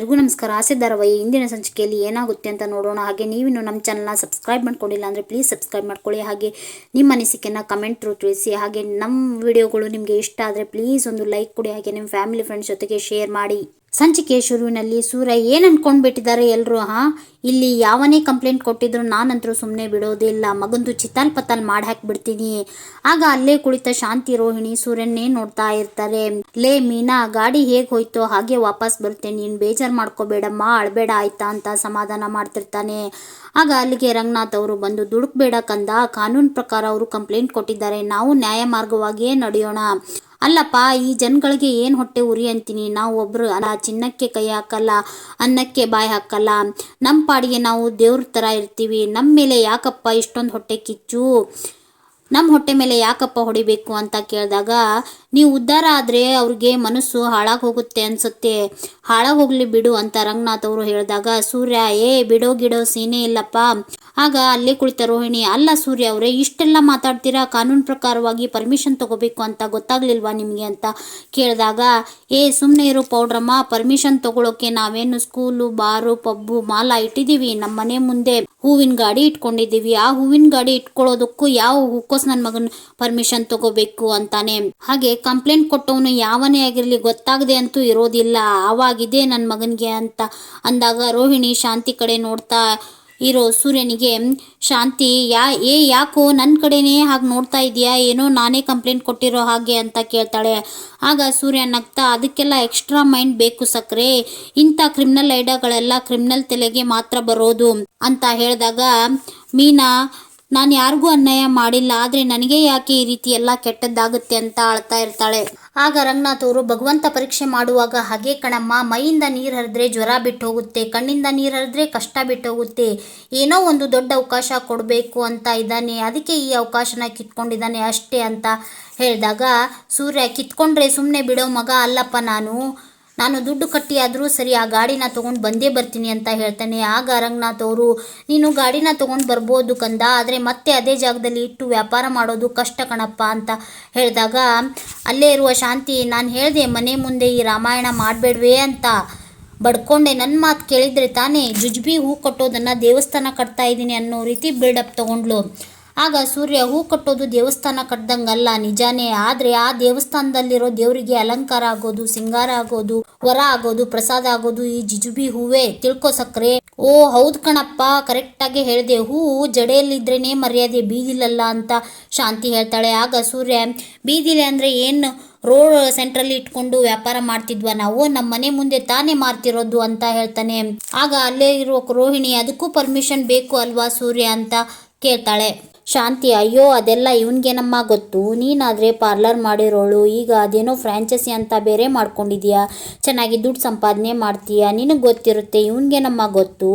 ಎಲ್ರಿಗೂ ನಮಸ್ಕಾರ. ಆಸೆ ಧಾರಾವಾಹಿ ಇಂದಿನ ಸಂಚಿಕೆಯಲ್ಲಿ ಏನಾಗುತ್ತೆ ಅಂತ ನೋಡೋಣ. ಹಾಗೆ ನೀವಿನ್ನು ನಮ್ಮ ಚಾನಲ್ನ ಸಬ್ಸ್ಕ್ರೈಬ್ ಮಾಡ್ಕೊಂಡಿಲ್ಲ ಅಂದರೆ ಪ್ಲೀಸ್ ಸಬ್ಸ್ಕ್ರೈಬ್ ಮಾಡ್ಕೊಳ್ಳಿ. ಹಾಗೆ ನಿಮ್ಮ ಅನಿಸಿಕೆನ ಕಮೆಂಟ್ ತ್ರೂ ತಿಳಿಸಿ. ಹಾಗೆ ನಮ್ಮ ವಿಡಿಯೋಗಳು ನಿಮಗೆ ಇಷ್ಟ ಆದರೆ ಪ್ಲೀಸ್ ಒಂದು ಲೈಕ್ ಕೊಡಿ. ಹಾಗೆ ನಿಮ್ಮ ಫ್ಯಾಮಿಲಿ ಫ್ರೆಂಡ್ಸ್ ಜೊತೆಗೆ ಶೇರ್ ಮಾಡಿ. ಸಂಚಿಕೆ ಶುರುವಿನಲ್ಲಿ ಸೂರ್ಯ ಏನು ಅನ್ಕೊಂಡ್ಬಿಟ್ಟಿದ್ದಾರೆ ಎಲ್ಲರೂ ಹಾ ಇಲ್ಲಿ ಯಾವನೇ ಕಂಪ್ಲೇಂಟ್ ಕೊಟ್ಟಿದ್ರು ನಾನಂತರೂ ಸುಮ್ಮನೆ ಬಿಡೋದಿಲ್ಲ. ಮಗಂದು ಚಿತಾಲ್ ಪತಾಲ್ ಮಾಡಿ ಹಾಕ್ಬಿಡ್ತೀನಿ. ಆಗ ಅಲ್ಲೇ ಕುಳಿತ ಶಾಂತಿ ರೋಹಿಣಿ ಸೂರ್ಯನ್ನೇ ನೋಡ್ತಾ ಇರ್ತಾರೆ. ಲೇ ಮೀನಾ, ಗಾಡಿ ಹೇಗ್ ಹೋಯ್ತೋ ಹಾಗೆ ವಾಪಸ್ ಬರುತ್ತೆ ನೀನ್ ಬೇಜಾರ್ ಮಾಡ್ಕೋಬೇಡಮ್ಮ, ಅಳ್ಬೇಡ ಆಯ್ತಾ ಅಂತ ಸಮಾಧಾನ ಮಾಡ್ತಿರ್ತಾನೆ. ಆಗ ಅಲ್ಲಿಗೆ ರಂಗನಾಥ್ ಅವರು ಬಂದು, ದುಡುಕ್ಬೇಡ ಕಂದ, ಕಾನೂನು ಪ್ರಕಾರ ಅವರು ಕಂಪ್ಲೇಂಟ್ ಕೊಟ್ಟಿದ್ದಾರೆ. ನಾವು ನ್ಯಾಯ ಮಾರ್ಗವಾಗಿಯೇ ನಡೆಯೋಣ. ಅಲ್ಲಪ್ಪ, ಈ ಜನಗಳಿಗೆ ಏನು ಹೊಟ್ಟೆ ಉರಿ ಅಂತೀನಿ? ನಾವು ಒಬ್ರು ಅಲ್ಲ, ಚಿನ್ನಕ್ಕೆ ಕೈ ಹಾಕಲ್ಲ, ಅನ್ನಕ್ಕೆ ಬಾಯಿ ಹಾಕಲ್ಲ. ನಮ್ಮ ಪಾಡಿಗೆ ನಾವು ದೇವ್ರ ಥರ ಇರ್ತೀವಿ. ನಮ್ಮ ಮೇಲೆ ಯಾಕಪ್ಪ ಇಷ್ಟೊಂದು ಹೊಟ್ಟೆ ಕಿಚ್ಚು? ನಮ್ಮ ಹೊಟ್ಟೆ ಮೇಲೆ ಯಾಕಪ್ಪ ಹೊಡಿಬೇಕು ಅಂತ ಕೇಳಿದಾಗ, ನೀವು ಉದ್ಧಾರ ಆದರೆ ಅವ್ರಿಗೆ ಮನಸ್ಸು ಹಾಳಾಗಿ ಹೋಗುತ್ತೆ ಅನ್ಸುತ್ತೆ. ಹಾಳಾಗಿ ಹೋಗಲಿ ಬಿಡು ಅಂತ ರಂಗನಾಥ್ ಅವರು ಹೇಳಿದಾಗ, ಸೂರ್ಯ, ಏ, ಬಿಡೋ ಗಿಡೋ ಸೀನೆ ಇಲ್ಲಪ್ಪ. ಆಗ ಅಲ್ಲೇ ಕುಳಿತ ರೋಹಿಣಿ, ಅಲ್ಲ ಸೂರ್ಯ ಅವರೇ, ಇಷ್ಟೆಲ್ಲ ಮಾತಾಡ್ತೀರಾ? ಕಾನೂನು ಪ್ರಕಾರವಾಗಿ ಪರ್ಮಿಷನ್ ತಗೋಬೇಕು ಅಂತ ಗೊತ್ತಾಗ್ಲಿಲ್ವಾ ನಿಮಗೆ? ಅಂತ ಕೇಳಿದಾಗ, ಏ ಸುಮ್ಮನೆ ಇರು ಪೌಡ್ರಮ್ಮ ಪರ್ಮಿಷನ್ ತಗೊಳೋಕೆ ನಾವೇನು ಸ್ಕೂಲು, ಬಾರು, ಪಬ್ಬು, ಮಾಲ ಇಟ್ಟಿದ್ದೀವಿ. ನಮ್ಮ ಮನೆ ಮುಂದೆ ಹೂವಿನ ಗಾಡಿ ಇಟ್ಕೊಂಡಿದ್ದೀವಿ. ಆ ಹೂವಿನ ಗಾಡಿ ಇಟ್ಕೊಳ್ಳೋದಕ್ಕೂ ಯಾವ ಹೂಕೋಸ್ ನನ್ನ ಮಗನ ಪರ್ಮಿಷನ್ ತಗೋಬೇಕು? ಅಂತಾನೆ. ಹಾಗೆ ಕಂಪ್ಲೇಂಟ್ ಕೊಟ್ಟವನು ಯಾವನೇ ಆಗಿರಲಿ ಗೊತ್ತಾಗದೆ ಅಂತೂ ಇರೋದಿಲ್ಲ. ಆವಾಗಿದೆ ನನ್ನ ಮಗನಿಗೆ ಅಂತ ಅಂದಾಗ ರೋಹಿಣಿ ಶಾಂತಿ ಕಡೆ ನೋಡ್ತಾ ಇರೋ ಸೂರ್ಯನಿಗೆ, ಶಾಂತಿ, ಯಾ, ಏ, ಯಾಕೋ ನನ್ನ ಕಡೆನೇ ಹಾಗೆ ನೋಡ್ತಾ ಇದೆಯಾ ಏನೋ ನಾನೇ ಕಂಪ್ಲೇಂಟ್ ಕೊಟ್ಟಿರೋ ಹಾಗೆ ಅಂತ ಕೇಳ್ತಾಳೆ. ಆಗ ಸೂರ್ಯ ನಗ್ತಾ, ಅದಕ್ಕೆಲ್ಲ ಎಕ್ಸ್ಟ್ರಾ ಮೈಂಡ್ ಬೇಕು ಸಕ್ರೆ. ಇಂಥ ಕ್ರಿಮಿನಲ್ ಐಡಿಯಾಗಳೆಲ್ಲ ಕ್ರಿಮಿನಲ್ ತಲೆಗೆ ಮಾತ್ರ ಬರೋದು. ಅಂತ ಹೇಳಿದಾಗ, ಮೀನಾ ನಾನು ಯಾರಿಗೂ ಅನ್ಯಾಯ ಮಾಡಿಲ್ಲ, ಆದರೆ ನನಗೆ ಯಾಕೆ ಈ ರೀತಿ ಎಲ್ಲ ಕೆಟ್ಟದ್ದಾಗುತ್ತೆ ಅಂತ ಅಳ್ತಾ ಇರ್ತಾಳೆ. ಆಗ ರಂಗನಾಥ್ ಅವರು ಭಗವಂತ ಪರೀಕ್ಷೆ ಮಾಡುವಾಗ, ಹಾಗೆ ಕಣಮ್ಮ, ಮೈಯಿಂದ ನೀರು ಹರಿದ್ರೆ ಜ್ವರ ಬಿಟ್ಟು ಹೋಗುತ್ತೆ ಕಣ್ಣಿಂದ ನೀರು ಹರಿದ್ರೆ ಕಷ್ಟ ಬಿಟ್ಟು ಹೋಗುತ್ತೆ ಏನೋ ಒಂದು ದೊಡ್ಡ ಅವಕಾಶ ಕೊಡಬೇಕು ಅಂತ ಇದ್ದಾನೆ, ಅದಕ್ಕೆ ಈ ಅವಕಾಶನ ಕಿತ್ಕೊಂಡಿದ್ದಾನೆ ಅಷ್ಟೇ ಅಂತ ಹೇಳಿದಾಗ, ಸೂರ್ಯ, ಕಿತ್ಕೊಂಡ್ರೆ ಸುಮ್ಮನೆ ಬಿಡೋ ಮಗ ಅಲ್ಲಪ್ಪ ನಾನು. ನಾನು ದುಡ್ಡು ಕಟ್ಟಿ ಆದರೂ ಸರಿ ಆ ಗಾಡಿನ ತೊಗೊಂಡು ಬಂದೇ ಬರ್ತೀನಿ ಅಂತ ಹೇಳ್ತಾನೆ. ಆಗ ರಂಗನಾಥ್ ಅವರು, ನೀನು ಗಾಡಿನ ತೊಗೊಂಡು ಬರ್ಬೋದು ಕಂದ, ಆದರೆ ಮತ್ತೆ ಅದೇ ಜಾಗದಲ್ಲಿ ಇಟ್ಟು ವ್ಯಾಪಾರ ಮಾಡೋದು ಕಷ್ಟ ಕಣಪ್ಪ ಅಂತ ಹೇಳಿದಾಗ, ಅಲ್ಲೇ ಇರುವ ಶಾಂತಿ, ನಾನು ಹೇಳಿದೆ ಮನೆ ಮುಂದೆ ಈ ರಾಮಾಯಣ ಮಾಡಬೇಡ್ವೇ ಅಂತ ಬಡ್ಕೊಂಡೆ. ನನ್ನ ಮಾತು ಕೇಳಿದರೆ ತಾನೇ ಜುಜ್ಬಿ ಹೂ ಕಟ್ಟೋದನ್ನು ದೇವಸ್ಥಾನ ಕಟ್ತಾ ಇದ್ದೀನಿ ಅನ್ನೋ ರೀತಿ ಬಿಲ್ಡಪ್ ತೊಗೊಂಡ್ಲು ಆಗ ಸೂರ್ಯ ಹೂ ಕಟ್ಟೋದು ದೇವಸ್ಥಾನ ಕಟ್ಟದಂಗಲ್ಲ ನಿಜಾನೇ? ಆದರೆ ಆ ದೇವಸ್ಥಾನದಲ್ಲಿರೋ ದೇವರಿಗೆ ಅಲಂಕಾರ ಆಗೋದು, ಸಿಂಗಾರ ಆಗೋದು, ವರ ಆಗೋದು, ಪ್ರಸಾದ ಆಗೋದು ಈ ಜಿಜುಬಿ ಹೂವೇ? ತಿಳ್ಕೊ ಸಕ್ರೆ. ಓ, ಹೌದ್ ಕಣಪ್ಪ ಕರೆಕ್ಟಾಗಿ ಹೇಳಿದೆ. ಹೂವು ಜಡೆಯಲ್ಲಿದ್ರೇನೆ ಮರ್ಯಾದೆ, ಬೀದಿಲಲ್ಲ ಅಂತ ಶಾಂತಿ ಹೇಳ್ತಾಳೆ. ಆಗ ಸೂರ್ಯ, ಬೀದಿಲೆ ಅಂದ್ರೆ ಏನು ರೋಡ್ ಸೆಂಟ್ರಲ್ಲಿ ಇಟ್ಕೊಂಡು ವ್ಯಾಪಾರ ಮಾಡ್ತಿದ್ವ ನಾವು? ನಮ್ಮ ಮನೆ ಮುಂದೆ ತಾನೇ ಮಾರ್ತಿರೋದು ಅಂತ ಹೇಳ್ತಾನೆ. ಆಗ ಅಲ್ಲೇ ಇರೋ ರೋಹಿಣಿ, ಅದಕ್ಕೂ ಪರ್ಮಿಷನ್ ಬೇಕು ಅಲ್ವಾ ಸೂರ್ಯ? ಅಂತ ಕೇಳ್ತಾಳೆ. ಶಾಂತಿ, ಅಯ್ಯೋ, ಅದೆಲ್ಲ ಇವನ್ಗೇನಮ್ಮ ಗೊತ್ತು? ನೀನಾದರೆ ಪಾರ್ಲರ್ ಮಾಡಿರೋಳು, ಈಗ ಅದೇನೋ ಫ್ರಾಂಚೈಸಿ ಅಂತ ಬೇರೆ ಮಾಡ್ಕೊಂಡಿದ್ಯಾ? ಚೆನ್ನಾಗಿ ದುಡ್ಡು ಸಂಪಾದನೆ ಮಾಡ್ತೀಯ? ನಿನಗೆ ಗೊತ್ತಿರುತ್ತೆ, ಇವನ್ಗೇನಮ್ಮ ಗೊತ್ತು?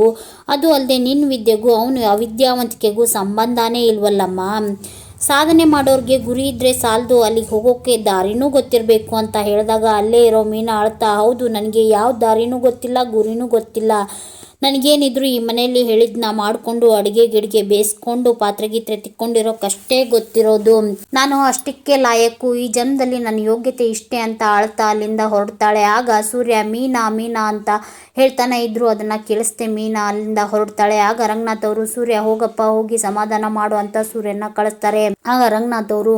ಅದು ಅಲ್ಲದೆ ನಿನ್ನ ವಿದ್ಯೆಗೂ, ಅವನು ಅವಿದ್ಯಾವಂತಿಕೆಗೂ ಸಂಬಂಧನೇ ಇಲ್ವಲ್ಲಮ್ಮ? ಸಾಧನೆ ಮಾಡೋರಿಗೆ ಗುರಿ ಇದ್ದರೆ ಸಾಲದು, ಅಲ್ಲಿಗೆ ಹೋಗೋಕ್ಕೆ ದಾರಿನೂ ಗೊತ್ತಿರಬೇಕು ಅಂತ ಹೇಳಿದಾಗ ಅಲ್ಲೇ ಇರೋ ಮೀನಾ ಅಳ್ತಾ ಹೌದು, ನನಗೆ ಯಾವ ದಾರಿನೂ ಗೊತ್ತಿಲ್ಲ, ಗುರಿನೂ ಗೊತ್ತಿಲ್ಲ. ನನಗೇನಿದ್ರು ಈ ಮನೆಯಲ್ಲಿ ಹೇಳಿದ್ನ ಮಾಡಿಕೊಂಡು ಅಡುಗೆ ಗಿಡಿಗೆ ಬೇಯಿಸ್ಕೊಂಡು ಪಾತ್ರೆ ಗೀತ್ರೆ ತಿಕ್ಕೊಂಡಿರೋಕ್ಕಷ್ಟೇ ಗೊತ್ತಿರೋದು. ನಾನು ಅಷ್ಟಕ್ಕೆ ಲಾಯಕ್ಕು ಈ ಜನ್ಮದಲ್ಲಿ ನನ್ನ ಯೋಗ್ಯತೆ ಇಷ್ಟೇ ಅಂತ ಆಳ್ತಾ ಅಲ್ಲಿಂದ ಹೊರಡ್ತಾಳೆ. ಆಗ ಸೂರ್ಯ, ಮೀನಾ ಮೀನಾ ಅಂತ ಹೇಳ್ತಾನೆ ಇದ್ರು. ಅದನ್ನ ಕೇಳಿಸ್ತೆ, ಮೀನಾ ಅಲ್ಲಿಂದ ಹೊರಡ್ತಾಳೆ. ಆಗ ರಂಗನಾಥ್ ಅವರು, ಸೂರ್ಯ, ಹೋಗಪ್ಪ, ಹೋಗಿ ಸಮಾಧಾನ ಮಾಡು ಅಂತ ಸೂರ್ಯನ ಕಳಿಸ್ತಾರೆ. ಆಗ ರಂಗನಾಥ್ ಅವರು,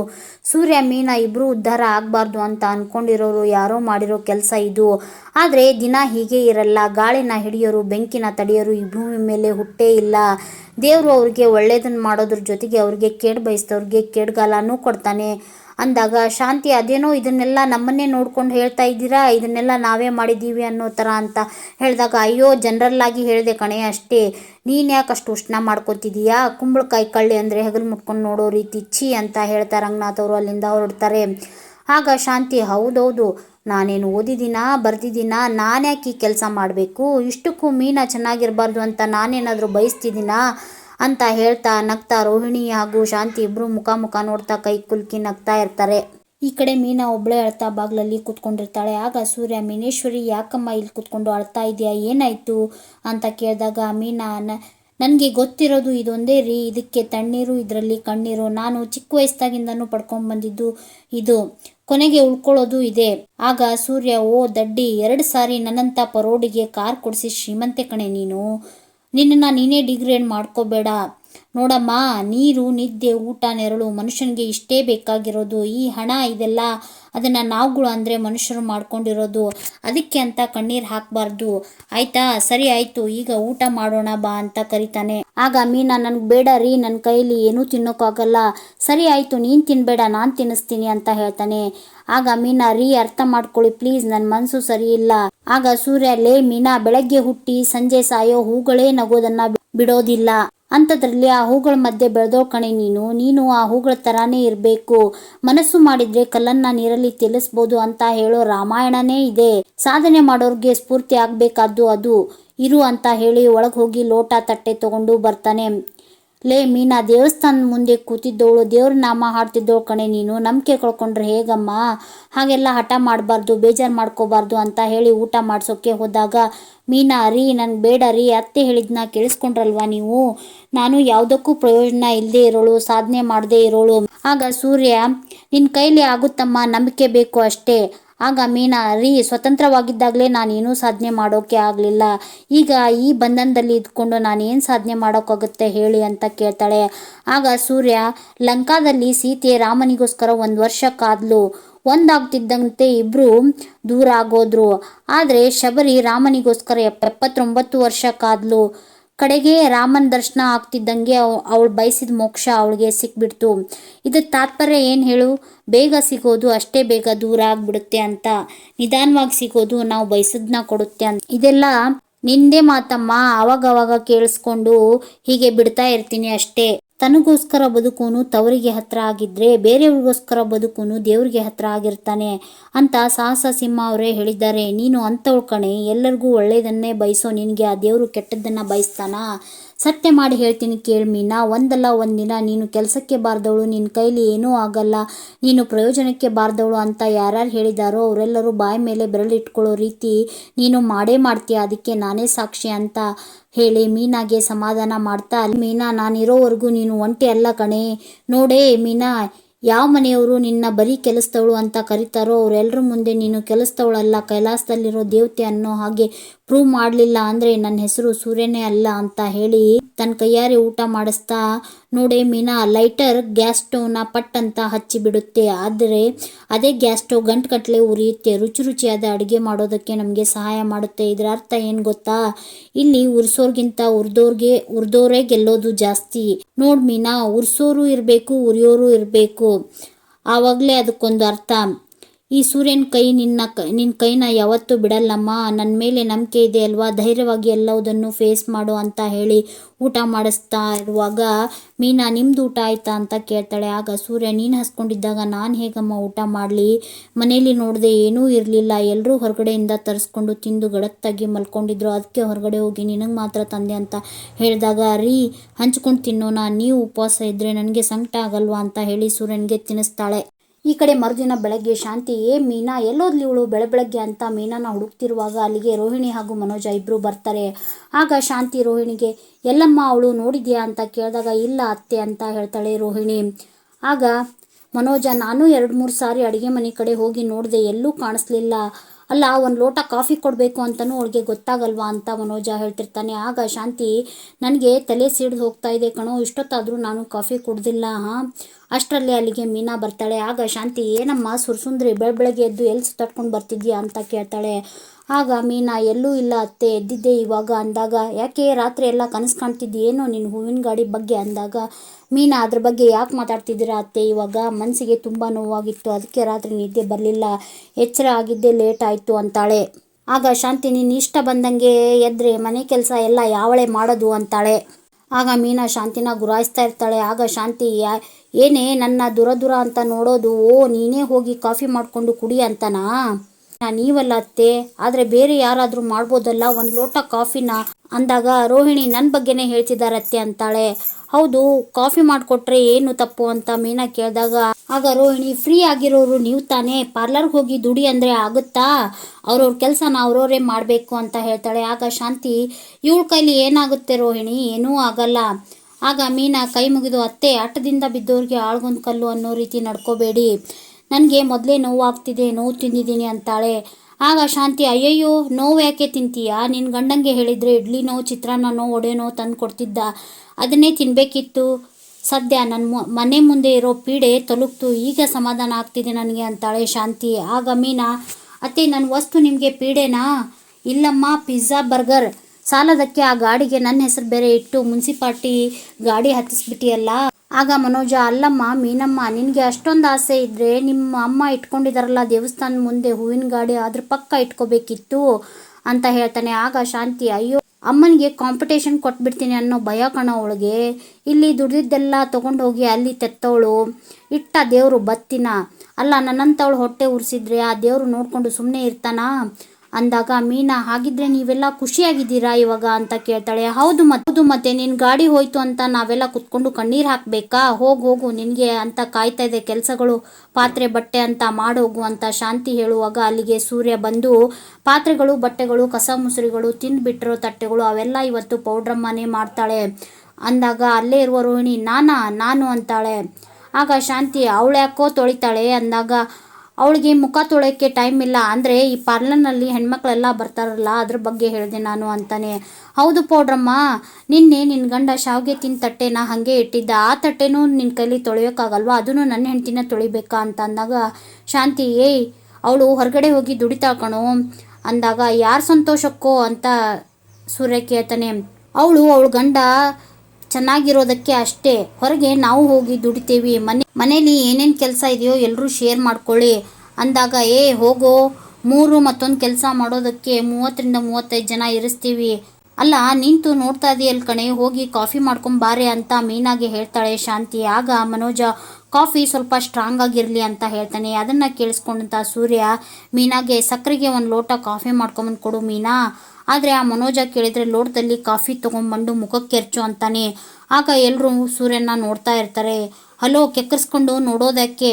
ಸೂರ್ಯ, ಮೀನಾ ಇಬ್ಬರು ಉದ್ಧಾರ ಆಗಬಾರ್ದು ಅಂತ ಅಂದ್ಕೊಂಡಿರೋರು ಯಾರೋ ಮಾಡಿರೋ ಕೆಲಸ ಇದು. ಆದರೆ ದಿನ ಹೀಗೆ ಇರಲ್ಲ. ಗಾಳಿನ ಹಿಡಿಯೋರು, ಬೆಂಕಿನ ತಡೆಯೋರು ಈ ಭೂಮಿ ಮೇಲೆ ಹುಟ್ಟೇ ಇಲ್ಲ. ದೇವರು ಅವ್ರಿಗೆ ಒಳ್ಳೇದನ್ನು ಮಾಡೋದ್ರ ಜೊತೆಗೆ ಅವ್ರಿಗೆ ಕೇಡು ಬಯಸ್ದವ್ರಿಗೆ ಕೇಡ್ಗಾಲನೂ ಕೊಡ್ತಾನೆ. ಅಂದಾಗ, ಶಾಂತಿ, ಅದೇನೋ ಇದನ್ನೆಲ್ಲ ನಮ್ಮನ್ನೇ ನೋಡ್ಕೊಂಡು ಹೇಳ್ತಾ ಇದ್ದೀರಾ? ಇದನ್ನೆಲ್ಲ ನಾವೇ ಮಾಡಿದ್ದೀವಿ ಅನ್ನೋ ಥರ ಅಂತ ಹೇಳಿದಾಗ, ಅಯ್ಯೋ, ಜನರಲ್ ಆಗಿ ಹೇಳಿದೆ ಕಣೆ, ಅಷ್ಟೇ. ನೀನು ಯಾಕೆ ಅಷ್ಟು ಉಷ್ಣ ಮಾಡ್ಕೊತಿದೀಯಾ? ಕುಂಬಳಕಾಯಿ ಕಳ್ಳಿ ಅಂದರೆ ಹೆಗಲು ಮುಟ್ಕೊಂಡು ನೋಡೋ ರೀತಿ ಛೀ ಅಂತ ಹೇಳ್ತಾ ರಂಗನಾಥ್ ಅವರು ಅಲ್ಲಿಂದ ಹೊರಡ್ತಾರೆ. ಆಗ ಶಾಂತಿ, ಹೌದೌದು, ನಾನೇನು ಓದಿದ್ದೀನಾ? ಬರ್ದಿದ್ದೀನಾ? ನಾನ್ಯಾಕೆ ಈ ಕೆಲಸ ಮಾಡಬೇಕು? ಇಷ್ಟಕ್ಕೂ ಮೀನ ಚೆನ್ನಾಗಿರಬಾರ್ದು ಅಂತ ನಾನೇನಾದರೂ ಬಯಸ್ತಿದ್ದೀನಾ? ಅಂತ ಹೇಳ್ತಾ ನಗ್ತಾ ರೋಹಿಣಿ ಹಾಗೂ ಶಾಂತಿ ಇಬ್ರು ಮುಖ ಮುಖ ನೋಡ್ತಾ ಕೈ ಕುಲ್ಕಿ ನಗ್ತಾ ಇರ್ತಾರೆ. ಈ ಕಡೆ ಮೀನಾ ಒಬ್ಳೆ ಅಳ್ತಾ ಬಾಗ್ಲಲ್ಲಿ ಕೂತ್ಕೊಂಡಿರ್ತಾಳೆ. ಆಗ ಸೂರ್ಯ, ಮೀನೇಶ್ವರಿ, ಯಾಕಮ್ಮ ಇಲ್ಲಿ ಕುತ್ಕೊಂಡು ಅಳ್ತಾ ಇದೆಯಾ? ಏನಾಯ್ತು? ಅಂತ ಕೇಳಿದಾಗ ಮೀನಾ ನನಗೆ ಗೊತ್ತಿರೋದು ಇದೊಂದೇ ರೀ. ಇದಕ್ಕೆ ತಣ್ಣೀರು, ಇದರಲ್ಲಿ ಕಣ್ಣೀರು. ನಾನು ಚಿಕ್ಕ ವಯಸ್ಸಾಗಿಂದನೂ ಪಡ್ಕೊಂಡು ಬಂದಿದ್ದು ಇದು. ಕೊನೆಗೆ ಉಳ್ಕೊಳ್ಳೋದು ಇದೆ. ಆಗ ಸೂರ್ಯ, ಓ ದಡ್ಡಿ, ಎರಡು ಸಾರಿ ನನ್ನಂತ ಪರೋಡಿಗೆ ಕಾರ್ ಕೊಡಿಸಿ ಶ್ರೀಮಂತೆ ಕಣೆ ನೀನು. ನಿನ್ನನ್ನು ನೀನೇ ಡಿಗ್ರೇಡ್ ಮಾಡ್ಕೋಬೇಡ. ನೋಡಮ್ಮ, ನೀರು, ನಿದ್ದೆ, ಊಟ, ನೆರಳು ಮನುಷ್ಯನಿಗೆ ಇಷ್ಟೇ ಬೇಕಾಗಿರೋದು. ಈ ಹಣ ಇದೆಲ್ಲ ಅದನ್ನು ನಾವುಗಳು ಅಂದರೆ ಮನುಷ್ಯರು ಮಾಡ್ಕೊಂಡಿರೋದು. ಅದಕ್ಕೆ ಅಂತ ಕಣ್ಣೀರು ಹಾಕಬಾರ್ದು. ಆಯ್ತಾ? ಸರಿ ಆಯ್ತು. ಈಗ ಊಟ ಮಾಡೋಣ ಬಾ ಅಂತ ಕರಿತಾನೆ. ಆಗ ಮೀನಾ, ನನಗೆ ಬೇಡ ರೀ. ನನ್ನ ಕೈಲಿ ಏನೂ ತಿನ್ನೋಕ್ಕಾಗಲ್ಲ ಸರಿ ಆಯ್ತು. ನೀನು ತಿನ್ನಬೇಡ ನಾನು ತಿನ್ನಿಸ್ತೀನಿ ಅಂತ ಹೇಳ್ತಾನೆ. ಆಗ ಮೀನಾ, ರೀ, ಅರ್ಥ ಮಾಡ್ಕೊಳ್ಳಿ. ಪ್ಲೀಸ್ ನನ್ನ ಮನಸ್ಸು ಸರಿ ಇಲ್ಲ. ಆಗ ಸೂರ್ಯ, ಲೇ ಮೀನಾ, ಬೆಳಗ್ಗೆ ಹುಟ್ಟಿ ಸಂಜೆ ಸಾಯೋ ಹೂಗಳೇ ನಗೋದನ್ನ ಬಿಡೋದಿಲ್ಲ. ಅಂಥದ್ರಲ್ಲಿ ಆ ಹೂಗಳ ಮಧ್ಯೆ ಬೆಳೆದೋ ಕಣೆ ನೀನು. ನೀನು ಆ ಹೂಗಳ ಥರಾನೇ ಇರಬೇಕು. ಮನಸ್ಸು ಮಾಡಿದ್ರೆ ಕಲ್ಲನ್ನ ನೀರಲ್ಲಿ ತಿಳಿಸ್ಬೋದು ಅಂತ ಹೇಳೋ ರಾಮಾಯಣನೇ ಇದೆ. ಸಾಧನೆ ಮಾಡೋರ್ಗೆ ಸ್ಫೂರ್ತಿ ಆಗ್ಬೇಕಾದ್ದು ಅದು. ಇರು ಅಂತ ಹೇಳಿ ಒಳಗೆ ಹೋಗಿ ಲೋಟ ತಟ್ಟೆ ತಗೊಂಡು ಬರ್ತಾನೆ. ಲೇ ಮೀನಾ, ದೇವಸ್ಥಾನದ ಮುಂದೆ ಕೂತಿದ್ದವಳು, ದೇವ್ರ ನಾಮ ಹಾಡ್ತಿದ್ದವಳು ಕಣೆ ನೀನು, ನಂಬಿಕೆ ಕಳ್ಕೊಂಡ್ರೆ ಹೇಗಮ್ಮ? ಹಾಗೆಲ್ಲ ಹಠ ಮಾಡಬಾರ್ದು, ಬೇಜಾರು ಮಾಡ್ಕೋಬಾರ್ದು ಅಂತ ಹೇಳಿ ಊಟ ಮಾಡಿಸೋಕೆ ಹೋದಾಗ, ಮೀನಾ, ರೀ ನನ್ಗೆ ಬೇಡ ರೀ, ಅತ್ತೆ ಹೇಳಿದ್ನ ಕೇಳಿಸ್ಕೊಂಡ್ರಲ್ವಾ ನೀವು? ನಾನು ಯಾವುದಕ್ಕೂ ಪ್ರಯೋಜನ ಇಲ್ಲದೆ ಇರೋಳು, ಸಾಧನೆ ಮಾಡದೇ ಇರೋಳು. ಆಗ ಸೂರ್ಯ ನಿನ್ನ ಕೈಲಿ ಆಗುತ್ತಮ್ಮ, ನಂಬಿಕೆ ಬೇಕು ಅಷ್ಟೇ. ಆಗ ಮೀನಾ, ರೀ, ಸ್ವತಂತ್ರವಾಗಿದ್ದಾಗಲೇ ನಾನೇನೂ ಸಾಧನೆ ಮಾಡೋಕೆ ಆಗಲಿಲ್ಲ. ಈಗ ಈ ಬಂಧನದಲ್ಲಿ ಇದ್ಕೊಂಡು ನಾನೇನು ಸಾಧನೆ ಮಾಡೋಕ್ಕಾಗುತ್ತೆ ಹೇಳಿ ಅಂತ ಕೇಳ್ತಾಳೆ. ಆಗ ಸೂರ್ಯ, ಲಂಕಾದಲ್ಲಿ ಸೀತೆ ರಾಮನಿಗೋಸ್ಕರ ಒಂದು ವರ್ಷ ಕಾದ್ಲು. ಒಂದಾಗ್ತಿದ್ದಂತೆ ಇಬ್ರು ದೂರ ಆಗೋದ್ರು. ಆದರೆ ಶಬರಿ ರಾಮನಿಗೋಸ್ಕರ ಎಪ್ಪ- ಎಪ್ಪತ್ತೊಂಬತ್ತು ವರ್ಷ ಕಾದ್ಲು. ಕಡೆಗೆ ರಾಮನ ದರ್ಶನ ಆಗ್ತಿದ್ದಂಗೆ ಅವಳು ಬಯಸಿದ ಮೋಕ್ಷ ಅವಳಿಗೆ ಸಿಕ್ಬಿಡ್ತು. ಇದು ತಾತ್ಪರ್ಯ ಏನು ಹೇಳು? ಬೇಗ ಸಿಗೋದು ಅಷ್ಟೇ ಬೇಗ ದೂರ ಆಗ್ಬಿಡುತ್ತೆ ಅಂತ. ನಿಧಾನವಾಗಿ ಸಿಗೋದು ನಾವು ಬಯಸಿದ್ನ ಕೊಡುತ್ತೆ ಅಂತ. ಇದೆಲ್ಲ ನಿಂದೆ ಮಾತಮ್ಮ. ಅವಾಗವಾಗ ಕೇಳಿಸ್ಕೊಂಡು ಹೀಗೆ ಬಿಡ್ತಾ ಇರ್ತೀನಿ ಅಷ್ಟೇ. ತನಗೋಸ್ಕರ ಬದುಕೋನು ತವರಿಗೆ ಹತ್ರ ಆಗಿದ್ರೆ ಬೇರೆಯವ್ರಿಗೋಸ್ಕರ ಬದುಕೋನು ದೇವ್ರಿಗೆ ಹತ್ರ ಆಗಿರ್ತಾನೆ ಅಂತ ಸಾಹಸ ಸಿಂಹ ಅವರೇ ಹೇಳಿದ್ದಾರೆ. ನೀನು ಅಂತ ಕಣೆ, ಎಲ್ಲರಿಗೂ ಒಳ್ಳೆಯದನ್ನೇ ಬಯಸೋ ನಿನಗೆ ಆ ದೇವರು ಕೆಟ್ಟದ್ದನ್ನು ಬಯಸ್ತಾನಾ? ಸತ್ಯ ಮಾಡಿ ಹೇಳ್ತೀನಿ ಕೇಳ್ಮಿ ಮೀನಾ. ಒಂದಲ್ಲ ಒಂದಿನ ನೀನು ಕೆಲಸಕ್ಕೆ ಬಾರ್ದವಳು ನಿನ್ನ ಕೈಲಿ ಏನೂ ಆಗಲ್ಲ. ನೀನು ಪ್ರಯೋಜನಕ್ಕೆ ಬಾರ್ದವಳು ಅಂತ ಯಾರ್ಯಾರು ಹೇಳಿದಾರೋ ಅವರೆಲ್ಲರೂ ಬಾಯಿ ಮೇಲೆ ಬೆರಳಿಟ್ಕೊಳ್ಳೋ ರೀತಿ ನೀನು ಮಾಡೇ ಮಾಡ್ತೀಯ, ಅದಕ್ಕೆ ನಾನೇ ಸಾಕ್ಷಿ ಅಂತ ಹೇಳಿ ಮೀನಾಗೆ ಸಮಾಧಾನ ಮಾಡ್ತಾ ಅಲ್ಲಿ ಮೀನಾ, ನಾನಿರೋವರೆಗೂ ನೀನು ಒಂಟಿ ಅಲ್ಲ ಕಣೆ. ನೋಡೇ ಮೀನಾ, ಯಾವ ಮನೆಯವರು ನಿನ್ನ ಬರೀ ಕೆಲಸದವಳು ಅಂತ ಕರೀತಾರೋ ಅವರೆಲ್ಲರ ಮುಂದೆ ನೀನು ಕೆಲಸದವಳಲ್ಲ, ಕೈಲಾಸದಲ್ಲಿರೋ ದೇವತೆ ಅನ್ನೋ ಹಾಗೆ ಪ್ರೂವ್ ಮಾಡಲಿಲ್ಲ ಅಂದರೆ ನನ್ನ ಹೆಸರು ಸೂರ್ಯನೇ ಅಲ್ಲ ಅಂತ ಹೇಳಿ ತನ್ನ ಕೈಯಾರೆ ಊಟ ಮಾಡಿಸ್ತಾ, ನೋಡಿ ಮೀನಾ, ಲೈಟರ್, ಗ್ಯಾಸ್ ಸ್ಟವ್ನ ಪಟ್ ಅಂತ ಹಚ್ಚಿ ಬಿಡುತ್ತೆ. ಆದರೆ ಅದೇ ಗ್ಯಾಸ್ ಸ್ಟವ್ ಗಂಟುಗಟ್ಟಲೆ ಉರಿಯುತ್ತೆ. ರುಚಿ ರುಚಿಯಾದ ಅಡುಗೆ ಮಾಡೋದಕ್ಕೆ ನಮಗೆ ಸಹಾಯ ಮಾಡುತ್ತೆ. ಇದರ ಅರ್ಥ ಏನು ಗೊತ್ತಾ? ಇಲ್ಲಿ ಉರಿಸೋರ್ಗಿಂತ ಉರ್ದೋರ್ಗೆ, ಉರ್ದೋರೇ ಗೆಲ್ಲೋದು ಜಾಸ್ತಿ. ನೋಡ್ ಮೀನಾ, ಉರ್ಸೋರು ಇರಬೇಕು, ಉರಿಯೋರು ಇರಬೇಕು. ಆವಾಗಲೇ ಅದಕ್ಕೊಂದು ಅರ್ಥ. ಈ ಸೂರ್ಯನ ಕೈ ನಿನ್ನ ನಿನ್ನ ಕೈನ ಯಾವತ್ತೂ ಬಿಡಲ್ಲಮ್ಮ. ನನ್ನ ಮೇಲೆ ನಂಬಿಕೆ ಇದೆ ಅಲ್ವಾ? ಧೈರ್ಯವಾಗಿ ಎಲ್ಲವುದನ್ನು ಫೇಸ್ ಮಾಡು ಅಂತ ಹೇಳಿ ಊಟ ಮಾಡಿಸ್ತಾ ಇರುವಾಗ, ಮೀನಾ, ನಿಮ್ದು ಊಟ ಆಯ್ತಾ? ಅಂತ ಕೇಳ್ತಾಳೆ. ಆಗ ಸೂರ್ಯ, ನೀನು ಹಸ್ಕೊಂಡಿದ್ದಾಗ ನಾನು ಹೇಗಮ್ಮ ಊಟ ಮಾಡಲಿ? ಮನೆಯಲ್ಲಿ ನೋಡಿದೆ ಏನೂ ಇರಲಿಲ್ಲ. ಎಲ್ಲರೂ ಹೊರಗಡೆಯಿಂದ ತರಿಸ್ಕೊಂಡು ತಿಂದು ಗಡತ್ತಾಗಿ ಮಲ್ಕೊಂಡಿದ್ರು. ಅದಕ್ಕೆ ಹೊರಗಡೆ ಹೋಗಿ ನಿನಗೆ ಮಾತ್ರ ತಂದೆ ಅಂತ ಹೇಳಿದಾಗ, ರೀ, ಹಂಚ್ಕೊಂಡು ತಿನ್ನೋಣ. ನೀವು ಉಪವಾಸ ಇದ್ದರೆ ನನಗೆ ಸಂಕಟ ಆಗಲ್ವಾ? ಅಂತ ಹೇಳಿ ಸೂರ್ಯನಿಗೆ ತಿನ್ನಿಸ್ತಾಳೆ. ಈ ಕಡೆ ಮರುದಿನ ಬೆಳಗ್ಗೆ ಶಾಂತಿ ಏ ಮೀನಾ ಎಲ್ಲೋದ್ಲಿ ಇವಳು ಬೆಳೆ ಬೆಳಗ್ಗೆ ಅಂತ ಮೀನಾನ ಹುಡುಕ್ತಿರುವಾಗ ಅಲ್ಲಿಗೆ ರೋಹಿಣಿ ಹಾಗೂ ಮನೋಜ ಇಬ್ಬರು ಬರ್ತಾರೆ. ಆಗ ಶಾಂತಿ ರೋಹಿಣಿಗೆ, ಎಲ್ಲಮ್ಮ, ಅವಳು ನೋಡಿದ್ಯಾ? ಅಂತ ಕೇಳಿದಾಗ, ಇಲ್ಲ ಅತ್ತೆ ಅಂತ ಹೇಳ್ತಾಳೆ ರೋಹಿಣಿ. ಆಗ ಮನೋಜ, ನಾನು ಎರಡು ಮೂರು ಸಾರಿ ಅಡುಗೆ ಮನೆ ಕಡೆ ಹೋಗಿ ನೋಡಿದೆ ಎಲ್ಲೂ ಕಾಣಿಸ್ಲಿಲ್ಲ. ಅಲ್ಲ, ಒಂದು ಲೋಟ ಕಾಫಿ ಕೊಡಬೇಕು ಅಂತಲೂ ಅವಳಿಗೆ ಗೊತ್ತಾಗಲ್ವಾ ಅಂತ ಮನೋಜ ಹೇಳ್ತಿರ್ತಾನೆ. ಆಗ ಶಾಂತಿ, ನನಗೆ ತಲೆ ಸಿಡ್ದು ಹೋಗ್ತಾ ಇದೆ ಕಣೋ, ಇಷ್ಟೊತ್ತಾದರೂ ನಾನು ಕಾಫಿ ಕುಡ್ದಿಲ್ಲ, ಹಾಂ? ಅಷ್ಟರಲ್ಲಿ ಅಲ್ಲಿಗೆ ಮೀನಾ ಬರ್ತಾಳೆ. ಆಗ ಶಾಂತಿ, ಏನಮ್ಮ ಸುರ್ಸುಂದ್ರಿ, ಬೆಳ ಬೆಳಗ್ಗೆ ಎದ್ದು ಎಲ್ಲಿ ಸುತ್ತಾಡ್ಕೊಂಡು ಬರ್ತಿದ್ಯಾ ಅಂತ ಕೇಳ್ತಾಳೆ. ಆಗ ಮೀನಾ, ಎಲ್ಲೂ ಇಲ್ಲ ಅತ್ತೆ, ಎದ್ದಿದ್ದೆ ಇವಾಗ ಅಂದಾಗ, ಯಾಕೆ ರಾತ್ರಿ ಎಲ್ಲ ಕನಸು ಕಾಣ್ತಿದ್ದೀಯೇನೋ ನಿನ್ನ ಹೂವಿನ ಗಾಡಿ ಬಗ್ಗೆ ಅಂದಾಗ, ಮೀನಾ, ಅದ್ರ ಬಗ್ಗೆ ಯಾಕೆ ಮಾತಾಡ್ತಿದ್ದೀರಾ ಅತ್ತೆ? ಇವಾಗ ಮನಸ್ಸಿಗೆ ತುಂಬ ನೋವಾಗಿತ್ತು, ಅದಕ್ಕೆ ರಾತ್ರಿ ನಿದ್ದೆ ಬರಲಿಲ್ಲ, ಎಚ್ಚರ ಆಗಿದ್ದೆ ಲೇಟ್ ಆಯಿತು ಅಂತಾಳೆ. ಆಗ ಶಾಂತಿ, ನೀನು ಇಷ್ಟ ಬಂದಂಗೆ ಎದ್ರೆ, ಮನೆ ಕೆಲಸ ಎಲ್ಲ ಯಾವಳೆ ಮಾಡೋದು? ಅಂತಾಳೆ. ಆಗ ಮೀನಾ ಶಾಂತಿನ ಗುರಾಯಿಸ್ತಾ ಇರ್ತಾಳೆ. ಆಗ ಶಾಂತಿ ಏನೇ ನನ್ನ ದೂರ ದೂರ ಅಂತ ನೋಡೋದು, ಓ, ನೀನೇ ಹೋಗಿ ಕಾಫಿ ಮಾಡಿಕೊಂಡು ಕುಡಿ ಅಂತನಾ? ನೀವಲ್ಲ ಅತ್ತೆ. ಆದರೆ ಬೇರೆ ಯಾರಾದರೂ ಮಾಡ್ಬೋದಲ್ಲ? ಒಂದು ಲೋಟ ಕಾಫಿನ ಅಂದಾಗ ರೋಹಿಣಿ ನನ್ ಬಗ್ಗೆನೇ ಹೇಳ್ತಿದಾರತ್ತೆ ಅಂತಾಳೆ. ಹೌದು, ಕಾಫಿ ಮಾಡ್ಕೊಟ್ರೆ ಏನು ತಪ್ಪು ಅಂತ ಮೀನಾ ಕೇಳಿದಾಗ, ಆಗ ರೋಹಿಣಿ, ಫ್ರೀ ಆಗಿರೋರು ನೀವು ತಾನೇ? ಪಾರ್ಲರ್ಗೆ ಹೋಗಿ ದುಡಿ ಅಂದರೆ ಆಗುತ್ತಾ? ಅವ್ರವ್ರ ಕೆಲಸನ ಅವ್ರವರೇ ಮಾಡಬೇಕು ಅಂತ ಹೇಳ್ತಾಳೆ. ಆಗ ಶಾಂತಿ, ಇವಳ ಕೈಲಿ ಏನಾಗುತ್ತೆ ರೋಹಿಣಿ? ಏನೂ ಆಗಲ್ಲ. ಆಗ ಮೀನಾ ಕೈ ಮುಗಿದು, ಅತ್ತೆ ಆಟದಿಂದ ಬಿದ್ದವ್ರಿಗೆ ಆಳ್ಗೊಂದು ಕಲ್ಲು ಅನ್ನೋ ರೀತಿ ನಡ್ಕೋಬೇಡಿ. ನನಗೆ ಮೊದಲೇ ನೋವಾಗ್ತಿದೆ, ನೋವು ತಿಂದಿದ್ದೀನಿ ಅಂತಾಳೆ. ಆಗ ಶಾಂತಿ, ಅಯ್ಯಯ್ಯೋ, ನೋವು ಯಾಕೆ ತಿಂತೀಯಾ? ನಿನ್ನ ಗಂಡಂಗೆ ಹೇಳಿದರೆ ಇಡ್ಲಿನೋ ಚಿತ್ರಾನ್ನನೋ ಒಡೆನೋ ತಂದು ಕೊಡ್ತಿದ್ದ. ಅದನ್ನೇ ತಿನ್ನಬೇಕಿತ್ತು ಸದ್ಯ ನನ್ನ ಮನೆ ಮುಂದೆ ಇರೋ ಪೀಡೆ ತಲುಪ್ತು. ಈಗ ಸಮಾಧಾನ ಆಗ್ತಿದೆ ನನಗೆ ಅಂತಾಳೆ ಶಾಂತಿ. ಆಗ ಮೀನಾ, ಅತ್ತೆ ನನ್ನ ವಸ್ತು ನಿಮಗೆ ಪೀಡೆನಾ? ಇಲ್ಲಮ್ಮ, ಪಿಜ್ಜಾ, ಬರ್ಗರ್. ಸಾಲದಕ್ಕೆ ಆ ಗಾಡಿಗೆ ನನ್ನ ಹೆಸರು ಬೇರೆ ಇಟ್ಟು ಮುನ್ಸಿಪಾಲ್ಟಿ ಗಾಡಿ ಹತ್ತಿಸ್ಬಿಟ್ಟಿಯಲ್ಲ? ಆಗ ಮನೋಜ, ಅಲ್ಲಮ್ಮ, ಮೀನಮ್ಮ, ನಿನಗೆ ಅಷ್ಟೊಂದು ಆಸೆ ಇದ್ದರೆ ನಿಮ್ಮ ಅಮ್ಮ ಇಟ್ಕೊಂಡಿದಾರಲ್ಲ ದೇವಸ್ಥಾನ ಮುಂದೆ ಹೂವಿನ ಗಾಡಿ ಅದ್ರ ಪಕ್ಕ ಇಟ್ಕೋಬೇಕಿತ್ತು? ಅಂತ ಹೇಳ್ತಾನೆ. ಆಗ ಶಾಂತಿ, ಅಯ್ಯೋ, ಅಮ್ಮನಿಗೆ ಕಾಂಪಿಟೇಷನ್ ಕೊಟ್ಬಿಡ್ತೀನಿ ಅನ್ನೋ ಭಯ ಕಣ ಅವಳಿಗೆ. ಇಲ್ಲಿ ದುಡ್ದಿದ್ದೆಲ್ಲ ತಗೊಂಡು ಹೋಗಿ ಅಲ್ಲಿ ತೆತ್ತವಳು ಇಟ್ಟ ದೇವರು ಬತ್ತಿನ. ಅಲ್ಲ, ನನ್ನಂತವಳು ಹೊಟ್ಟೆ ಉರಿಸಿದ್ರೆ ಆ ದೇವರು ನೋಡಿಕೊಂಡು ಸುಮ್ಮನೆ ಇರ್ತಾನಾ? ಅಂದಾಗ, ಮೀನಾ, ಹಾಗಿದ್ರೆ ನೀವೆಲ್ಲ ಖುಷಿಯಾಗಿದ್ದೀರಾ ಇವಾಗ? ಅಂತ ಕೇಳ್ತಾಳೆ. ಹೌದು ಮತ್- ಹೌದು ಮತ್ತೆ ನಿನ್ ಗಾಡಿ ಹೋಯ್ತು ಅಂತ ನಾವೆಲ್ಲ ಕುತ್ಕೊಂಡು ಕಣ್ಣೀರ್ ಹಾಕ್ಬೇಕಾ? ಹೋಗ್, ಹೋಗು, ನಿನ್ಗೆ ಅಂತ ಕಾಯ್ತಾ ಇದೆ ಕೆಲಸಗಳು. ಪಾತ್ರೆ, ಬಟ್ಟೆ ಅಂತ ಮಾಡೋಗು ಅಂತ ಶಾಂತಿ ಹೇಳುವಾಗ ಅಲ್ಲಿಗೆ ಸೂರ್ಯ ಬಂದು ಪಾತ್ರೆಗಳು, ಬಟ್ಟೆಗಳು, ಕಸ ಮುಸುರಿಗಳು, ತಿಂದ್ಬಿಟ್ಟಿರೋ ತಟ್ಟೆಗಳು ಅವೆಲ್ಲ ಇವತ್ತು ಪೌಡ್ರಮ್ಮನೇ ಮಾಡ್ತಾಳೆ. ಅಂದಾಗ, ಅಲ್ಲೇ ಇರುವ ರೋಹಿಣಿ, ನಾನಾ, ನಾನು ಅಂತಾಳೆ. ಆಗ ಶಾಂತಿ ಅವಳ್ಯಾಕೋ ತೊಳಿತಾಳೆ? ಅಂದಾಗ ಅವಳಿಗೆ ಮುಖ ತೊಳೆಯೋಕ್ಕೆ ಟೈಮ್ ಇಲ್ಲ. ಅಂದರೆ ಈ ಪಾರ್ಲರ್ನಲ್ಲಿ ಹೆಣ್ಮಕ್ಳೆಲ್ಲ ಬರ್ತಾರಲ್ಲ, ಅದ್ರ ಬಗ್ಗೆ ಹೇಳಿದೆ ನಾನು ಅಂತಾನೆ. ಹೌದು ಪೌಡ್ರಮ್ಮ, ನಿನ್ನೆ ನಿನ್ನ ಗಂಡ ಶಾವಿಗೆ ತಿನ್ ತಟ್ಟೆನ ಹಾಗೆ ಇಟ್ಟಿದ್ದ. ಆ ತಟ್ಟೆನೂ ನಿನ್ನ ಕೈಲಿ ತೊಳೆಯೋಕ್ಕಾಗಲ್ವಾ? ಅದನ್ನು ನನ್ನ ಹೆಂಡ್ತಿನ ತೊಳಿಬೇಕಾ ಅಂತ ಅಂದಾಗ, ಶಾಂತಿ, ಏಯ್, ಅವಳು ಹೊರಗಡೆ ಹೋಗಿ ದುಡಿತಾ ಕಣೋ ಅಂದಾಗ, ಯಾರು ಸಂತೋಷಕ್ಕೋ ಅಂತ ಸೂರ್ಯ ಕೇಳ್ತಾನೆ ಅವಳು, ಅವಳ ಗಂಡ ಚೆನ್ನಾಗಿರೋದಕ್ಕೆ ಅಷ್ಟೇ. ಹೊರಗೆ ನಾವು ಹೋಗಿ ದುಡಿತೇವಿ. ಮನೆ, ಮನೇಲಿ ಏನೇನು ಕೆಲಸ ಇದೆಯೋ ಎಲ್ಲರೂ ಶೇರ್ ಮಾಡ್ಕೊಳ್ಳಿ. ಅಂದಾಗ, ಏ, ಹೋಗೋ. ಮೂರು ಮತ್ತೊಂದು ಕೆಲಸ ಮಾಡೋದಕ್ಕೆ ಮೂವತ್ತರಿಂದ ಮೂವತ್ತೈದು ಜನ ಇರಿಸ್ತೀವಿ. ಅಲ್ಲ, ನಿಂತು ನೋಡ್ತಾ ಇದೆಯಲ್ಲ ಕಣೆ. ಹೋಗಿ ಕಾಫಿ ಮಾಡ್ಕೊಂಬಾರೆ ಅಂತ ಮೀನಾಗೆ ಹೇಳ್ತಾಳೆ ಶಾಂತಿ. ಆಗ ಮನೋಜ, ಕಾಫಿ ಸ್ವಲ್ಪ ಸ್ಟ್ರಾಂಗ್ ಆಗಿರಲಿ ಅಂತ ಹೇಳ್ತಾನೆ. ಅದನ್ನ ಕೇಳಿಸ್ಕೊಂಡಂಥ ಸೂರ್ಯ ಮೀನಾಗೆ, ಸಕ್ಕರೆಗೆ ಒಂದು ಲೋಟ ಕಾಫಿ ಮಾಡ್ಕೊಂಬಂದು ಕೊಡು ಮೀನಾ. ಆದರೆ ಆ ಮನೋಜ ಕೇಳಿದ್ರೆ ಲೋಟದಲ್ಲಿ ಕಾಫಿ ತೊಗೊಂಬಂದು ಮುಖಕ್ಕೆ ಎರ್ಚು ಅಂತಾನೆ. ಆಗ ಎಲ್ಲರೂ ಸೂರ್ಯನ ನೋಡ್ತಾ ಇರ್ತಾರೆ. ಹಲೋ, ಕೆಕ್ಕರ್ಸ್ಕೊಂಡು ನೋಡೋದಕ್ಕೆ.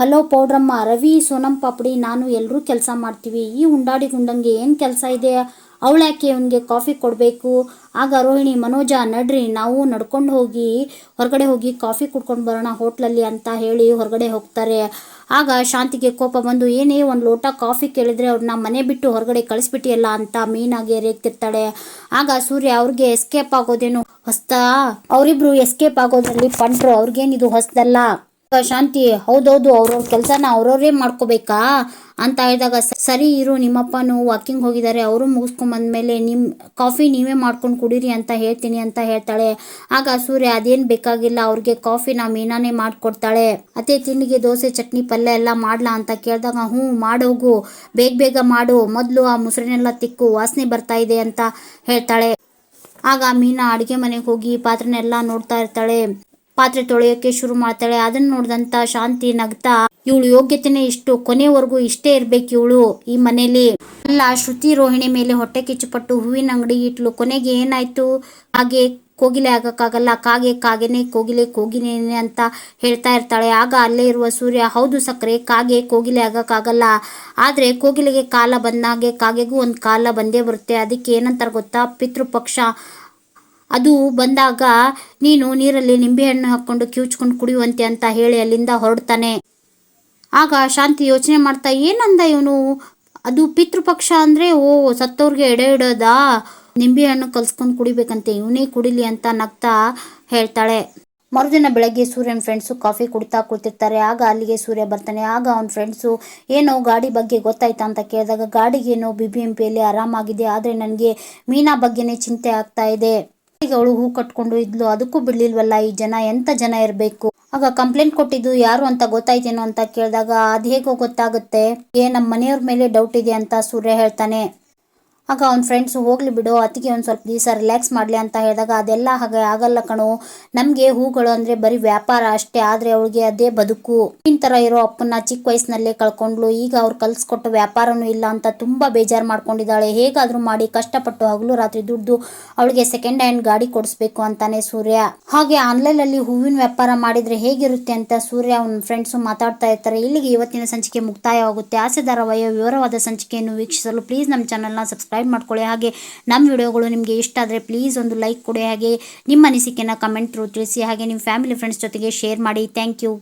ಹಲೋ ಪೌಡ್ರಮ್ಮ, ರವಿ, ಸೋನಂ, ಪಾಪಡಿ, ನಾನು ಎಲ್ಲರೂ ಕೆಲಸ ಮಾಡ್ತೀವಿ. ಈ ಉಂಡಾಡಿ ಗುಂಡಂಗೆ ಏನು ಕೆಲಸ ಇದೆ? ಅವಳ್ಯಾಕೆ ಅವನಿಗೆ ಕಾಫಿ ಕೊಡಬೇಕು? ಆಗ ರೋಹಿಣಿ, ಮನೋಜ, ನಡ್ರಿ, ನಾವು ನಡ್ಕೊಂಡು ಹೋಗಿ, ಹೊರಗಡೆ ಹೋಗಿ ಕಾಫಿ ಕುಡ್ಕೊಂಡು ಬರೋಣ ಹೋಟ್ಲಲ್ಲಿ ಅಂತ ಹೇಳಿ ಹೊರಗಡೆ ಹೋಗ್ತಾರೆ. ಆಗ ಶಾಂತಿಗೆ ಕೋಪ ಬಂದು, ಏನೇ ಒಂದು ಲೋಟ ಕಾಫಿ ಕೇಳಿದ್ರೆ ಅವ್ರನ್ನ ಮನೆ ಬಿಟ್ಟು ಹೊರಗಡೆ ಕಳಿಸ್ಬಿಟ್ಟಿಯಲ್ಲ ಅಂತ ಮೀನಾಗಿ ರೇಗ್ತಿರ್ತಾಳೆ. ಆಗ ಸೂರ್ಯ ಅವ್ರಿಗೆ ಎಸ್ಕೇಪ್ ಆಗೋದೇನು ಹೊಸ್ತಾ? ಅವರಿಬ್ರು ಎಸ್ಕೇಪ್ ಆಗೋದ್ರಲ್ಲಿ ಪಂಟ್ರು ಅವ್ರಿಗೇನಿದು ಹೊಸ್ದಲ್ಲ? ಶಾಂತಿ, ಹೌದೌದು, ಅವ್ರವ್ರ ಕೆಲಸನ ಅವ್ರವ್ರೇ ಮಾಡ್ಕೋಬೇಕಾ? ಅಂತ ಹೇಳಿದಾಗ ಸರಿ ಇರು, ನಿಮ್ಮಪ್ಪನು ವಾಕಿಂಗ್ ಹೋಗಿದ್ದಾರೆ, ಅವರು ಮುಗಿಸ್ಕೊಂಬಂದ್ಮೇಲೆ ನಿಮ್ಮ ಕಾಫಿ ನೀವೇ ಮಾಡ್ಕೊಂಡು ಕುಡೀರಿ ಅಂತ ಹೇಳ್ತೀನಿ ಅಂತ ಹೇಳ್ತಾಳೆ. ಆಗ ಸೂರ್ಯ, ಅದೇನು ಬೇಕಾಗಿಲ್ಲ, ಅವ್ರಿಗೆ ಕಾಫಿನ ಮೀನಾನೇ ಮಾಡಿಕೊಡ್ತಾಳೆ. ಅದೇ ತಿಂಡಿಗೆ ದೋಸೆ, ಚಟ್ನಿ, ಪಲ್ಯ ಎಲ್ಲ ಮಾಡ್ಲಾ? ಅಂತ ಕೇಳಿದಾಗ, ಹ್ಞೂ ಮಾಡೋಗು ಬೇಗ ಬೇಗ ಮಾಡು, ಮೊದಲು ಆ ಮೊಸರಿನೆಲ್ಲ ತಿಕ್ಕು, ವಾಸನೆ ಬರ್ತಾ ಇದೆ ಅಂತ ಹೇಳ್ತಾಳೆ. ಆಗ ಮೀನಾ ಅಡುಗೆ ಮನೆಗೆ ಹೋಗಿ ಪಾತ್ರನೆಲ್ಲ ನೋಡ್ತಾ ಇರ್ತಾಳೆ. ಪಾತ್ರೆ ತೊಳೆಯೋಕೆ ಶುರು ಮಾಡ್ತಾಳೆ. ಅದನ್ನ ನೋಡಿದಂತ ಶಾಂತಿ ನಗ್ತಾ, ಇವಳು ಯೋಗ್ಯತೆನೇ ಇಷ್ಟು, ಕೊನೆವರೆಗೂ ಇಷ್ಟೇ ಇರ್ಬೇಕು ಇವಳು ಈ ಮನೇಲಿ. ಅಲ್ಲ, ಶ್ರುತಿ ರೋಹಿಣಿ ಮೇಲೆ ಹೊಟ್ಟೆ ಕಿಚ್ಚುಪಟ್ಟು ಹೂವಿನ ಅಂಗಡಿ ಇಟ್ಲು. ಕೊನೆಗೆ ಏನಾಯ್ತು? ಹಾಗೆ ಕೋಗಿಲೆ ಆಗಕ್ಕಾಗಲ್ಲ. ಕಾಗೆ ಕಾಗೆನೆ, ಕೋಗಿಲೆ ಕೋಗಿಲೇನೆ ಅಂತ ಹೇಳ್ತಾ ಇರ್ತಾಳೆ. ಆಗ ಅಲ್ಲೇ ಇರುವ ಸೂರ್ಯ, ಹೌದು ಸಕ್ಕರೆ ಕಾಗೆ ಕೋಗಿಲೆ ಆಗಕ್ಕಾಗಲ್ಲ. ಆದ್ರೆ ಕೋಗಿಲೆಗೆ ಕಾಲ ಬಂದಾಗೆ ಕಾಗೆಗೂ ಒಂದು ಕಾಲ ಬಂದೇ ಬರುತ್ತೆ. ಅದಕ್ಕೆ ಏನಂತಾರೆ ಗೊತ್ತಾ? ಪಿತೃಪಕ್ಷ ಅದು ಬಂದಾಗ ನೀನು ನೀರಲ್ಲಿ ನಿಂಬೆಹಣ್ಣು ಹಾಕ್ಕೊಂಡು ಕಿವುಚ್ಕೊಂಡು ಕುಡಿಯುವಂತೆ ಅಂತ ಹೇಳಿ ಅಲ್ಲಿಂದ ಹೊರಡ್ತಾನೆ. ಆಗ ಶಾಂತಿ ಯೋಚನೆ ಮಾಡ್ತಾ, ಏನಂದ ಇವನು? ಅದು ಪಿತೃಪಕ್ಷ ಅಂದರೆ, ಓ, ಸತ್ತವ್ರಿಗೆ ಎಡೆ ಇಡೋದಾ? ನಿಂಬೆಹಣ್ಣು ಕಲ್ಸ್ಕೊಂಡು ಕುಡಿಬೇಕಂತೆ, ಇವನೇ ಕುಡಿಲಿ ಅಂತ ನಗ್ತಾ ಹೇಳ್ತಾಳೆ. ಮರುದಿನ ಬೆಳಗ್ಗೆ ಸೂರ್ಯನ ಫ್ರೆಂಡ್ಸು ಕಾಫಿ ಕುಡಿತಾ ಕುಳಿತಿರ್ತಾರೆ ಆಗ ಅಲ್ಲಿಗೆ ಸೂರ್ಯ ಬರ್ತಾನೆ. ಆಗ ಅವನ ಫ್ರೆಂಡ್ಸು ಏನೋ ಗಾಡಿ ಬಗ್ಗೆ ಗೊತ್ತಾಯ್ತಾ? ಅಂತ ಕೇಳಿದಾಗ, ಗಾಡಿಗೇನೋ ಬಿ ಬಿ ಎಂ ಪಿಯಲ್ಲಿ ಆರಾಮಾಗಿದೆ, ಆದರೆ ನನಗೆ ಮೀನಾ ಬಗ್ಗೆನೇ ಚಿಂತೆ ಆಗ್ತಾ ಇದೆ. ಈಗ ಅವಳು ಹೂ ಕಟ್ಕೊಂಡು ಇದ್ಲು. ಅದಕ್ಕೂ ಬಿಡ್ಲಿಲ್ವಲ್ಲ ಈ ಜನ? ಎಂತ ಜನ ಇರಬೇಕು? ಆಗ ಕಂಪ್ಲೇಂಟ್ ಕೊಟ್ಟಿದ್ದು ಯಾರು ಅಂತ ಗೊತ್ತಾಯ್ತೇನೋ ಅಂತ ಕೇಳಿದಾಗ, ಅದ್ ಹೇಗೋ ಗೊತ್ತಾಗುತ್ತೆ. ಏ ನಮ್ಮ ಮನೆಯವ್ರ ಮೇಲೆ ಡೌಟ್ ಇದೆ ಅಂತ ಸೂರ್ಯ ಹೇಳ್ತಾನೆ. ಆಗ ಅವ್ನ ಫ್ರೆಂಡ್ಸ್ ಹೋಗ್ಲಿ ಬಿಡು, ಅತ್ತಿಗೆ ಒಂದು ಸ್ವಲ್ಪ ದಿವಸ ರಿಲ್ಯಾಕ್ಸ್ ಮಾಡಲಿ ಅಂತ ಹೇಳಿದಾಗ ಅದೆಲ್ಲ ಹಾಗೆ ಆಗಲ್ಲ ಕಣೋ. ನಮಗೆ ಹೂಗಳು ಅಂದರೆ ಬರೀ ವ್ಯಾಪಾರ ಅಷ್ಟೇ, ಆದರೆ ಅವಳಿಗೆ ಅದೇ ಬದುಕು. ಈ ಥರ ಇರೋ ಅಪ್ಪನ ಚಿಕ್ಕ ವಯಸ್ಸಿನಲ್ಲೇ ಕಳ್ಕೊಂಡ್ಲು ಈಗ ಅವ್ರು ಕಲ್ಸ್ಕೊಟ್ಟು ವ್ಯಾಪಾರನೂ ಇಲ್ಲ ಅಂತ ತುಂಬ ಬೇಜಾರು ಮಾಡ್ಕೊಂಡಿದ್ದಾಳೆ. ಹೇಗಾದರೂ ಮಾಡಿ ಕಷ್ಟಪಟ್ಟು ಹಗಲು ರಾತ್ರಿ ದುಡ್ದು ಅವಳಿಗೆ ಸೆಕೆಂಡ್ ಹ್ಯಾಂಡ್ ಗಾಡಿ ಕೊಡಿಸ್ಬೇಕು ಅಂತಾನೆ ಸೂರ್ಯ. ಹಾಗೆ ಆನ್ಲೈನಲ್ಲಿ ಹೂವಿನ ವ್ಯಾಪಾರ ಮಾಡಿದರೆ ಹೇಗಿರುತ್ತೆ ಅಂತ ಸೂರ್ಯ ಅವನ ಫ್ರೆಂಡ್ಸು ಮಾತಾಡ್ತಾ ಇರ್ತಾರೆ. ಇಲ್ಲಿಗೆ ಇವತ್ತಿನ ಸಂಚಿಕೆ ಮುಕ್ತಾಯವಾಗುತ್ತೆ. ಆಸೆದಾರ ವಯೋ ವಿವರವಾದ ಸಂಚಿಕೆಯನ್ನು ವೀಕ್ಷಿಸಲು ಪ್ಲೀಸ್ ನಮ್ಮ ಚಾನಲ್ನ ಸಬ್ಸ್ಕ್ರೈಬ್ ಮಾಡ್ಕೊಳ್ಳಿ. ಹಾಗೆ ನಮ್ಮ ವಿಡಿಯೋಗಳು ನಿಮಗೆ ಇಷ್ಟ ಆದರೆ ಪ್ಲೀಸ್ ಒಂದು ಲೈಕ್ ಕೊಡಿ. ಹಾಗೆ ನಿಮ್ಮ ಅನಿಸಿಕೆನ ಕಮೆಂಟ್ ಥ್ರೂ ತಿಳಿಸಿ. ಹಾಗೆ ನಿಮ್ಮ ಫ್ಯಾಮಿಲಿ ಫ್ರೆಂಡ್ಸ್ ಜೊತೆಗೆ ಶೇರ್ ಮಾಡಿ. Thank you